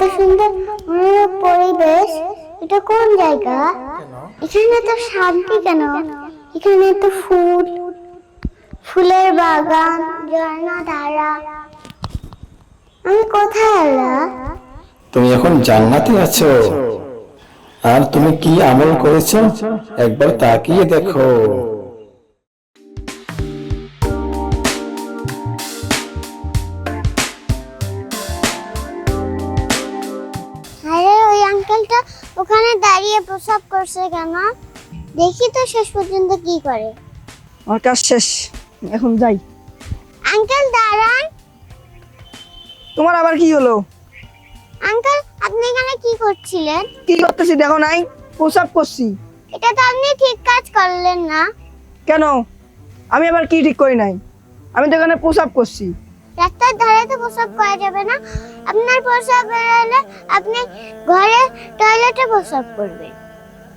এত সুন্দর মনোরম পরিবেশ। এটা কোন জায়গা? এখানে তো শান্তি কেন? এখানে তো ফুল ফুলের বাগান ঝর্ণা ধারা আমি কোথায় এলাম তুমি এখন জান্নাতে আছো। আর তুমি কি আমল করেছ? একবার তাকিয়ে দেখো। প্রসাব করছে কেন? দেখি তো শেষ পর্যন্ত কি করে। আমার কাজ শেষ এখন যাই। আঙ্কেল দাঁড়ান। তোমার আবার কি হলো? আঙ্কেল আপনি এখানে কি করছিলেন? কি করতেছি দেখো নাই প্রসাব করছি। এটা তো আপনি ঠিক কাজ করলেন না। কেন? আমি আবার কি ঠিক করি নাই? আমি তো এখানে প্রসাব করছি। রাস্তার ধারে তো প্রসাব করা যাবে না। আপনার প্রসাব বেরোলে আপনি ঘরে টয়লেটে প্রসাব করবেন।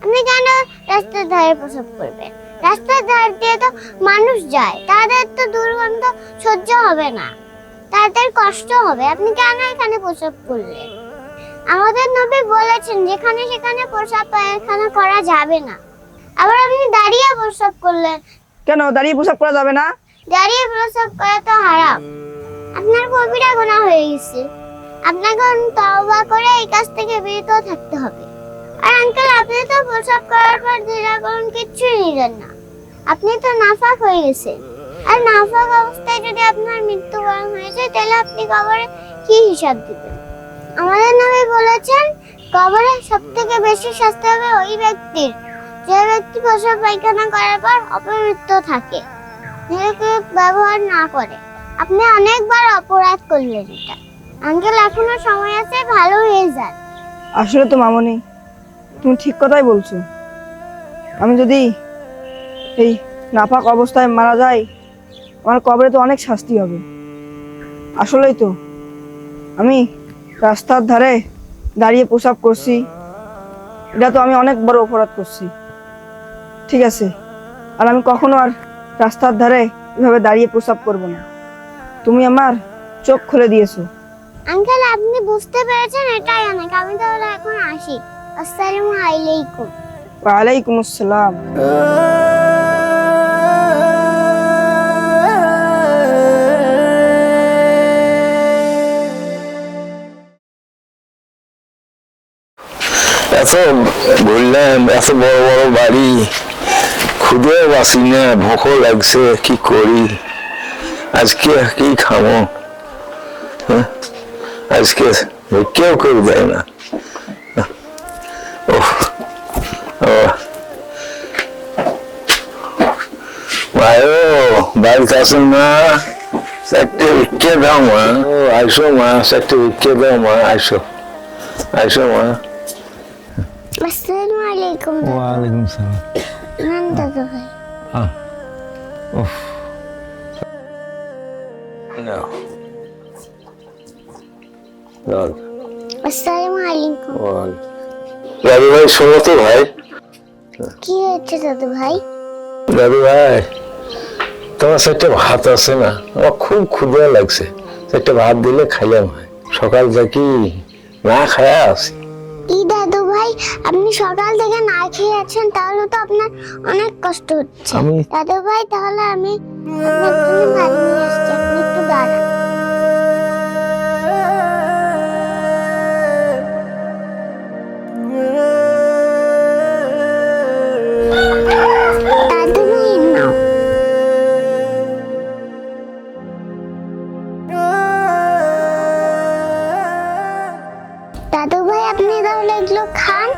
আপনি কেন রাস্তার ধারে প্রসাব করবেন? রাস্তার ধার দিয়ে তো মানুষ যায় তাদের তো দুর্গন্ধ সহ্য হবে না। তাদের কষ্ট হবে আপনি কেন এখানে প্রসাব করলেন? আমাদের নবী বলেছেন যেখানে সেখানে প্রসাব পায়খানা করা যাবে না। আবার আপনি দাঁড়িয়ে প্রসাব করলেন। কেন? দাঁড়িয়ে প্রসাব করা যাবে না? দাঁড়িয়ে প্রসাব করা তো হারাম। আপনার কবিরা গোনা হয়ে গেছে। আপনাকে তওবা করে এই কাজ থেকে বিরত থাকতে হবে। আর আঙ্কেল আপনি তো প্রসাব করার পর দিরাকরণ কিচ্ছুই নিলেন না। আপনি তো নাফাক হয়ে গেছেন। আর নাফাক অবস্থায় যদি আপনার মৃত্যুবরণ হয়ে যায়, তাহলে আপনি কবরে কি হিসাব দিবেন? আমাদের নবী বলেছেন, কবরে সব থেকে বেশি শাস্তি হবে ওই ব্যক্তির। যে ব্যক্তি প্রসাব পায়খানা করার পর অপমৃত্যু থাকে নিরুপয়োগ ব্যবহার না করে। আপনি অনেকবার অপরাধ করলেন এটা। আঙ্কেল, এখনও সময় আছে, ভালো হয়ে যান আসলে তো মামনি, তুমি ঠিক কথাই বলছো। আমি যদি এই নাপাক অবস্থায় মারা যাই, আমার কবরে তো অনেক শাস্তি হবে। আসলেই তো, আমি রাস্তার ধারে দাঁড়িয়ে প্রসাব করছি, এটা তো আমি অনেক বড় অপরাধ করছি। ঠিক আছে, আর আমি কখনো আর রাস্তার ধারে এভাবে দাঁড়িয়ে প্রসাব করব না। তুমি আমার চোখ খুলে দিয়েছ। আঙ্কেল আপনি বুঝতে পেরেছেন এটাই অনেক আমি তাহলে এখন আসি। আসসালামু আলাইকুম। ওয়ালাইকুম আসসালাম। এত বললাম এত বড় বড় বাড়ি। খুদে বাসি না ভোকো লাগছে কি করি? আজকে কি খামো হ্যাঁ? আজকে কেউ কেউ দেয় না। ওহ, ও মায়ো বাড়িতে আসেন মা? চারটে ভিক্ষে দাও মা। ও আইসো মা চারটে ভিক্ষে দাও মা আইসো। আইসো মা। আসসালামু আলাইকুম। ওয়ালাইকুম সালাম। নান দাদা ভাই। Oof. No. আসসালামু আলাইকুম Wal. ভাই শোনো তো ভাই কি হয়েছে দাদু ভাই দাদু ভাই তোমার ভাত আছে না আমার খুব ক্ষুদা লাগছে ভাত দিলে খাইলাম হয় সকাল থেকে না খায়া আসি কি দাদু ভাই আপনি সকাল থেকে না খেয়ে আছেন তাহলে তো আপনার অনেক কষ্ট হচ্ছে আমি দাদু ভাই তাহলে আমি আপনার জন্য ভাত নিয়ে আসছি দাদু ভাই, আপনি তাহলে এগুলো খান।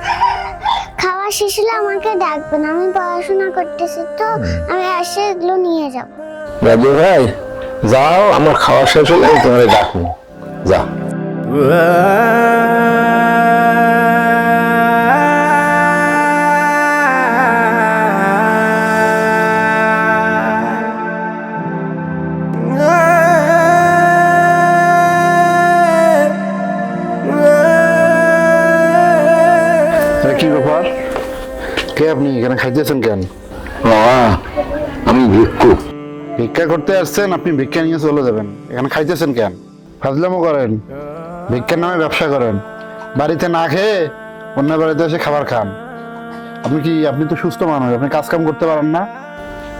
খাওয়া শেষ হলে আমাকে ডাকবেন। আমি পড়াশোনা করতেছি তো। আমি এসে এগুলো নিয়ে যাব। দাদু ভাই যাও আমার খাওয়া শেষ হলে আমি তোমার ডাকবো। যা কি ব্যাপার? কে আপনি? এখানে খাইতেছেন কেন? আমি ভিক্ষুক ভিক্ষা করতে আসছেন আপনি ভিক্ষা নিয়ে চলে যাবেন। এখানে খাইতেছেন কেন? ফাজলামো করেন ভিক্ষার নামে ব্যবসা করেন। বাড়িতে না খেয়ে অন্য বাড়িতে এসে খাবার খান। আপনি কি আপনি তো সুস্থ মানুষ আপনি কাজ কাম করতে পারেন না?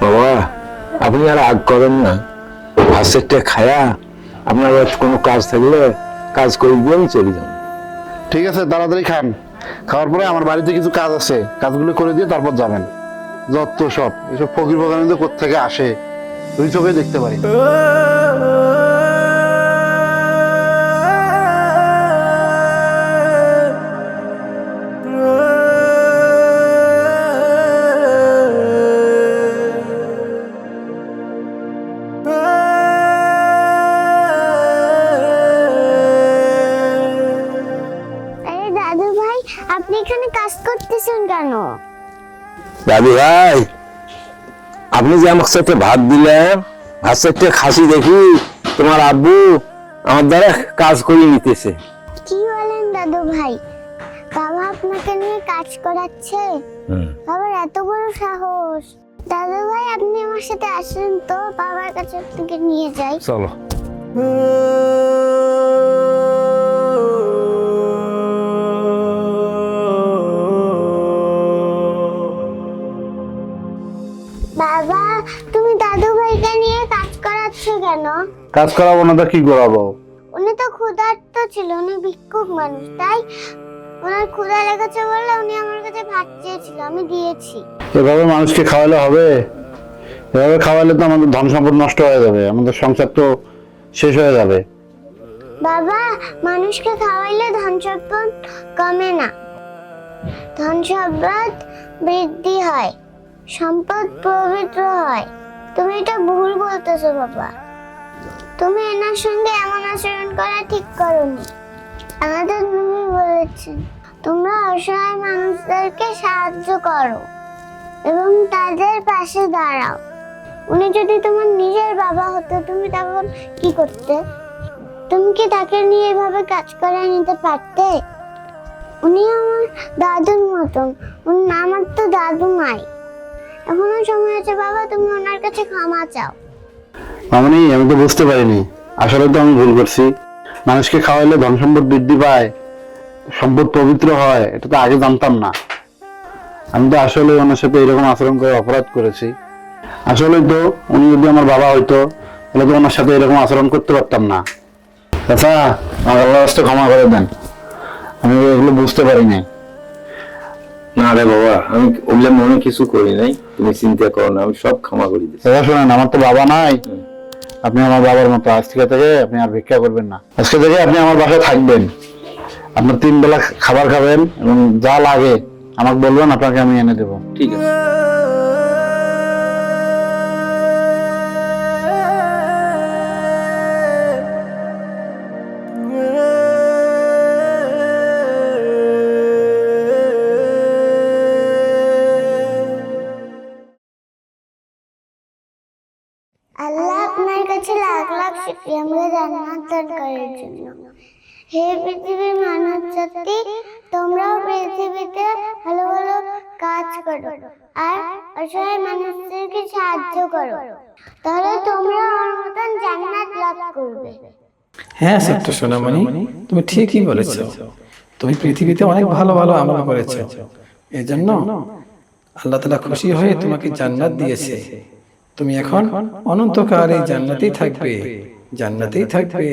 বাবা আপনি আর আগ করেন না। ভাষেরটা খায়া আপনার কোনো কাজ থাকলে কাজ করে দিয়ে আমি চলে যান ঠিক আছে তাড়াতাড়ি খান। খাওয়ার পরে আমার বাড়িতে কিছু কাজ আছে কাজগুলো করে দিয়ে তারপর যাবেন। যত সব এসব ফকির বাগানে তো কোথেকে আসে? দুই চোখে দেখতে পারি। আরে দাদু ভাই আপনি এখানে কাজ করতেছেন কেন? দাদু ভাই আপনি যে আমার সাথে ভাত দিলেন ভাত সাথে খাসি দেখি তোমার আব্বু আমার দ্বারা কাজ করে নিতেছে। কি বলেন দাদু ভাই? বাবা আপনাকে নিয়ে কাজ করাচ্ছে। বাবার এত বড় সাহস। দাদু ভাই আপনি আমার সাথে আসেন তো বাবার কাছে আপনাকে নিয়ে যাই। চলো। কাজ করাবো না তো কি করাবো? উনি তো ক্ষুধার্ত ছিল উনি ভিক্ষুক মানুষ তাই ওনার ক্ষুধা লেগেছে বলে উনি আমার কাছে ভাত চেয়েছিল আমি দিয়েছি। এভাবে মানুষকে খাওয়ালে হবে? এভাবে খাওয়ালে তো আমাদের ধন সম্পদ নষ্ট হয়ে যাবে আমাদের সংসার তো শেষ হয়ে যাবে। বাবা মানুষকে খাওয়াইলে ধন সম্পদ কমে না। ধন সম্পদ বৃদ্ধি হয় সম্পদ পবিত্র হয়। তুমি এটা ভুল বলতেছো বাবা। তুমি এনার সঙ্গে এমন আচরণ করা ঠিক করনি। আমাদের নবী বলেছেন তোমরা অসহায় মানুষদেরকে সাহায্য করো এবং তাদের পাশে দাঁড়াও। উনি যদি তোমার নিজের বাবা হতো, তুমি তখন কি করতে? তুমি কি তাকে নিয়ে এভাবে কাজ করে নিতে পারতে? উনি আমার দাদুর মতন। উনি আমার তো দাদু নাই এখনও সময় আছে, বাবা, তুমি ওনার কাছে ক্ষমা চাও। মামনি আমি তো বুঝতে পারিনি। আসলে তো আমি ভুল করছি। মানুষকে খাওয়াইলে ধন সম্পদ বৃদ্ধি পায় সম্পদ পবিত্র হয় এটা তো আগে জানতাম না। আমি তো আসলে ওনার সাথে এরকম আচরণ করে অপরাধ করেছি। আসলে তো উনি যদি আমার বাবা হইতো তাহলে তো ওনার সাথে এরকম আচরণ করতে পারতাম না। আচ্ছা আমার আল্লাহ ক্ষমা করে দেন। আমি এগুলো বুঝতে পারিনি। না রে বাবা আমি ওগুলো মনে কিছু করি নাই। তুমি চিন্তা করো না আমি সব ক্ষমা করি দিচ্ছি। শোনেন আমার তো বাবা নাই। আপনি আমার বাবার মতো, আজ থেকে থেকে আপনি আর ভিক্ষা করবেন না। আজকে থেকে আপনি আমার বাসায় থাকবেন। আপনার তিন বেলা খাবার খাবেন এবং যা লাগে আমাকে বলবেন, আপনাকে আমি এনে দেবো। ঠিক আছে। জান্নাত দান করার জন্য। হে পৃথিবীর মানব জাতি, তোমরাও পৃথিবীতে ভালো ভালো কাজ করো আর অসহায় মানুষদেরকে সাহায্য করো। তাহলে তোমরা আমার মতন জান্নাত লাভ করবে। হ্যাঁ সত্য সোনামণি, তুমি ঠিকই বলেছ। তুমি পৃথিবীতে অনেক ভালো ভালো আমল করেছ। এই জন্য আল্লাহ তালা খুশি হয়ে তোমাকে জান্নাত দিয়েছে। তুমি এখন অনন্তকাল এই জান্নাতেই থাকবে। জান্নাতেই থাকবে